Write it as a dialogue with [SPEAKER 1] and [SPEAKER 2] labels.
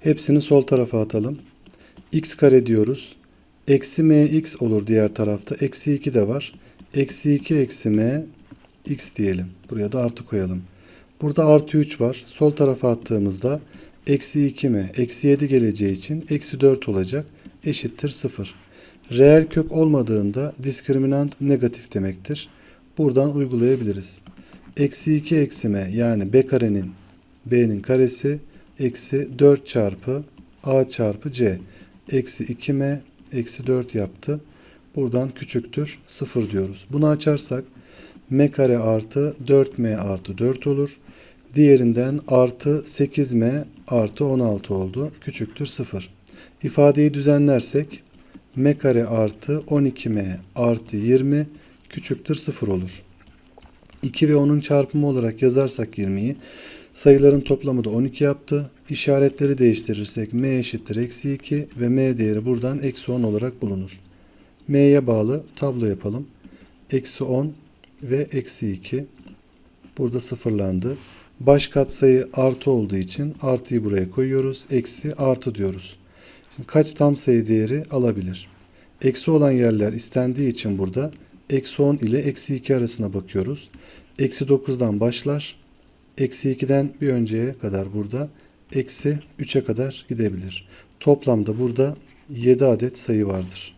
[SPEAKER 1] Hepsini sol tarafa atalım. x kare diyoruz. Eksi mx olur diğer tarafta. Eksi 2 de var. Eksi 2 eksi m x diyelim. Buraya da artı koyalım. Burada artı 3 var. Sol tarafa attığımızda eksi 2 m eksi 7 geleceği için eksi 4 olacak. Eşittir 0. Reel kök olmadığında diskriminant negatif demektir. Buradan uygulayabiliriz. Eksi 2 eksi m yani b karenin b'nin karesi eksi 4 çarpı a çarpı c eksi 2m eksi 4 yaptı. Buradan küçüktür 0 diyoruz. Bunu açarsak m kare artı 4m artı 4 olur. Diğerinden artı 8m artı 16 oldu. Küçüktür 0. İfadeyi düzenlersek m kare artı 12m artı 20 küçüktür 0 olur. 2 ve 10'un çarpımı olarak yazarsak 20'yi sayıların toplamı da 12 yaptı. İşaretleri değiştirirsek m eşittir eksi 2 ve m değeri buradan eksi 10 olarak bulunur. m'ye bağlı tablo yapalım. Eksi 10 ve eksi 2 burada sıfırlandı. Baş katsayı artı olduğu için artıyı buraya koyuyoruz. Eksi artı diyoruz. Şimdi kaç tam sayı değeri alabilir? Eksi olan yerler istendiği için burada eksi 10 ile eksi 2 arasına bakıyoruz. Eksi 9'dan başlar. Eksi 2'den bir önceye kadar burada eksi 3'e kadar gidebilir. Toplamda burada 7 adet sayı vardır.